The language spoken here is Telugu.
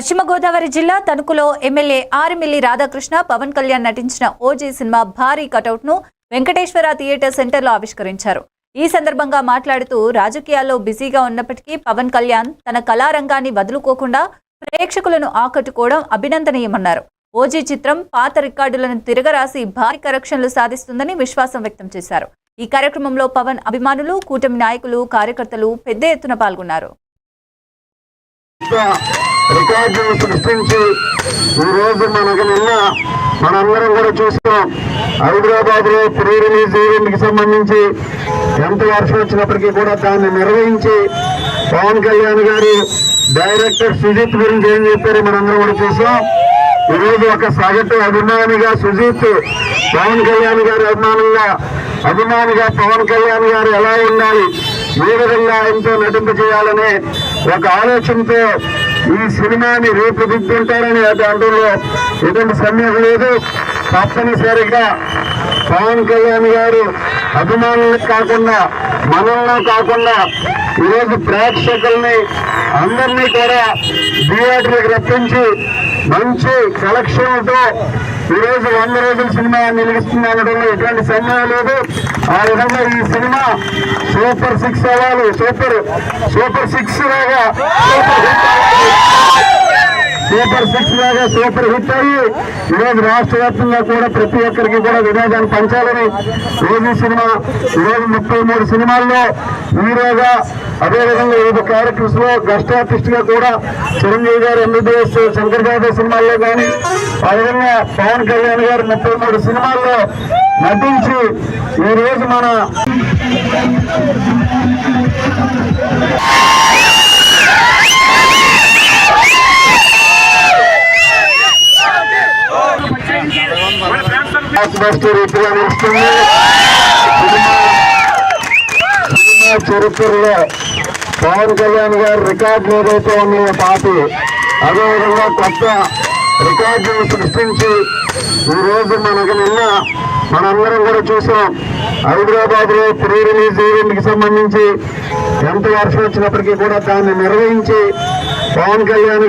పశ్చిమ గోదావరి జిల్లా తణుకులో ఎమ్మెల్యే ఆరిమిల్లి రాధాకృష్ణ పవన్ కళ్యాణ్ నటించిన ఓజీ సినిమా భారీ కటౌట్ను వెంకటేశ్వర థియేటర్ సెంటర్లో ఆవిష్కరించారు. ఈ సందర్భంగా మాట్లాడుతూ రాజకీయాల్లో బిజీగా ఉన్నప్పటికీ పవన్ కళ్యాణ్ తన కళారంగాన్ని వదులుకోకుండా ప్రేక్షకులను ఆకట్టుకోవడం అభినందనీయమన్నారు. ఓజీ చిత్రం పాత రికార్డులను తిరగరాసి భారీ కరెక్షన్లు సాధిస్తుందని విశ్వాసం వ్యక్తం చేశారు. ఈ కార్యక్రమంలో పవన్ అభిమానులు కూటమి నాయకులు కార్యకర్తలు పెద్ద ఎత్తున పాల్గొన్నారు. రికార్డును సృష్టించి ఈ రోజు మనకు నిన్న మనందరం కూడా చూస్తాం హైదరాబాద్లో ప్రీ రిలీజ్ ఈవెంట్కి సంబంధించి ఎంత వర్షం వచ్చినప్పటికీ కూడా దాన్ని నిర్వహించి పవన్ కళ్యాణ్ గారు డైరెక్టర్ సుజిత్ గురించి ఏం చెప్పారో మనందరం కూడా చూసాం ఈ రోజు ఒక సగటు అభిమానిగా సుజిత్ పవన్ కళ్యాణ్ గారి అభిమానంగా అభిమానిగా పవన్ కళ్యాణ్ గారు ఎలా ఉండాలి ఏ విధంగా ఆయనతో నటింప చేయాలనే ఒక ఆలోచనతో ఈ సినిమాని రూపుదిద్దుంటారని అందులో ఎటువంటి సందేహం లేదు. తప్పనిసరిగా పవన్ కళ్యాణ్ గారు అభిమానులకు కాకుండా మనల్లో కాకుండా ఈరోజు ప్రేక్షకుల్ని అందరినీ కూడా థియేటర్కి రప్పించి మంచి కలెక్షన్లతో ఈరోజు వంద రోజుల సినిమా నిలిగిస్తుంది అనడంలో ఎటువంటి సందేహం లేదు. ఆ విధంగా ఈ సినిమా సూపర్ సిక్స్ అవ్వాలి. సూపర్ సూపర్ సిక్స్ లాగా సూపర్ హిట్ సూపర్ సిక్స్ లాగా సూపర్ హిట్ అయ్యి ఈరోజు రాష్ట్ర వ్యాప్తంగా కూడా ప్రతి ఒక్కరికి కూడా వినోదాన్ని పంచాలని రోజు సినిమా ఈరోజు ముప్పై మూడు సినిమాల్లో హీరోగా అదేవిధంగా వివిధ క్యారెక్టర్స్లో గెస్ట్ ఆర్టిస్ట్గా కూడా చిరంజీవి గారు ఎంబీబీఎస్ శంకర్ బాబు సినిమాల్లో కానీ ఆ విధంగా పవన్ కళ్యాణ్ గారు ముప్పై మూడు సినిమాల్లో నటించి ఈరోజు రోజు మన బ్లాక్ బస్టర్ రీతిగా నిలుస్తుంది సినిమా చరిత్రలో పవన్ కళ్యాణ్ గారు రికార్డులు ఏదైతే ఉన్నాయో పాతి అదేవిధంగా కొత్త రికార్డును సృష్టించి ఈ రోజు మనకు నిన్న మనందరం కూడా చూసాం హైదరాబాద్లో ప్రీ రిలీజ్ ఈవెంట్కి సంబంధించి ఎంత వర్షం వచ్చినప్పటికీ కూడా దాన్ని నిర్వహించి పవన్ కళ్యాణ్